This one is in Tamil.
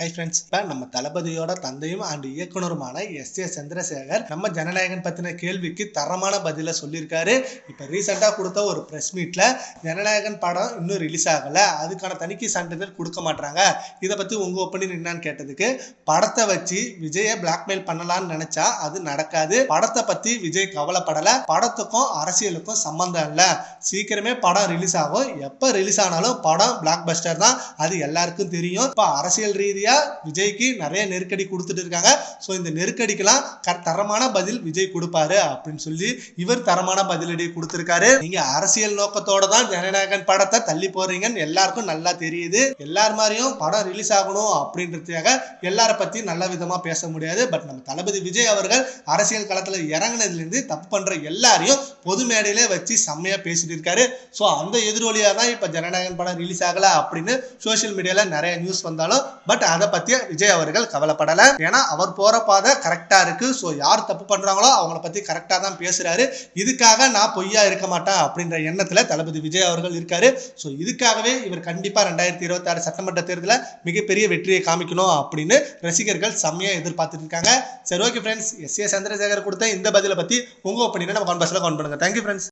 ஹை ஃப்ரெண்ட்ஸ் இப்போ நம்ம தளபதியோட தந்தையும் அண்ட் இயக்குனருமான எஸ் ஏ சந்திரசேகர் நம்ம ஜனநாயகன் பற்றின கேள்விக்கு தரமான பதிலை சொல்லியிருக்காரு. இப்போ ரீசெண்டாக கொடுத்த ஒரு ப்ரெஸ் மீட்டில் ஜனநாயகன் படம் இன்னும் ரிலீஸ் ஆகலை. அதுக்கான தணிக்கை சான்றிதழ் கொடுக்க மாட்டாங்க இதை பற்றி உங்கள் ஒப்பீனியன் என்னான்னு கேட்டதுக்கு படத்தை வச்சு விஜயை பிளாக்மெயில் பண்ணலாம்னு நினச்சா அது நடக்காது. படத்தை பற்றி விஜய் கவலைப்படலை. படத்துக்கும் அரசியலுக்கும் சம்மந்தம் இல்லை. சீக்கிரமே படம் ரிலீஸ் ஆகும். எப்போ ரிலீஸ் ஆனாலும் படம் பிளாக் பஸ்டர் தான். அது எல்லாருக்கும் தெரியும். இப்போ அரசியல் ரீதியா விஜய்க்கு நிறைய நெருக்கடி கொடுத்துட்டு இருக்காங்க. ஸோ இந்த நெருக்கடிக்கெல்லாம் க- தரமான பதில் விஜய் கொடுப்பாரு அப்படின்னு சொல்லி இவர் தரமான பதிலடி கொடுத்துருக்காரு. நீங்க அரசியல் நோக்கத்தோட தான் ஜனநாயகன் படத்தை தள்ளி போறீங்கன்னு எல்லாருக்கும் நல்லா தெரியுது. எல்லார் மாதிரியும் படம் ரிலீஸ் ஆகணும் அப்படின்றதுக்காக எல்லார பத்தி நல்ல விதமா பேச முடியாது. பட் நம்ம தளபதி விஜய் அவர்கள் அரசியல் களத்துல இறங்கினதுலேருந்து தப்பு பண்ற எல்லாரையும் பொது மேடையிலே வச்சு செம்மையா பேசிட்டு இருக்காரு. ஸோ அந்த எதிரொலியாக தான் இப்போ ஜனநாயகன் படம் ரிலீஸ் ஆகல அப்படின்னு சோஷியல் மீடியாவில் நிறைய நியூஸ் வந்தாலும் பட் அதை பத்தி விஜய் அவர்கள் கவலைப்படல. ஏன்னா அவர் போற பாதை கரெக்டா இருக்கு. ஸோ யார் தப்பு பண்றாங்களோ அவங்கள பத்தி கரெக்டா தான் பேசுறாரு. இதுக்காக நான் பொய்யா இருக்க மாட்டேன் அப்படின்ற எண்ணத்துல தளபதி விஜய் அவர்கள் இருக்காரு. ஸோ இதுக்காகவே இவர் கண்டிப்பா ரெண்டாயிரத்தி இருபத்தி ஆறு சட்டமன்ற தேர்தலில் மிகப்பெரிய வெற்றியை காமிக்கணும் அப்படின்னு ரசிகர்கள் செம்மையா எதிர்பார்த்துட்டு இருக்காங்க. சரி okay friends S A Chandrasekhar கொடுத்த இந்த பதிலை பத்தி உங்க ஒப்பீனியனை நம்ம கான்பாஸில் கவுண்ட் பண்ணுங்க. Thank you friends